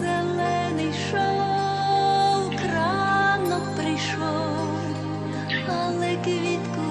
зелений шов, ранок прийшов, але квітку.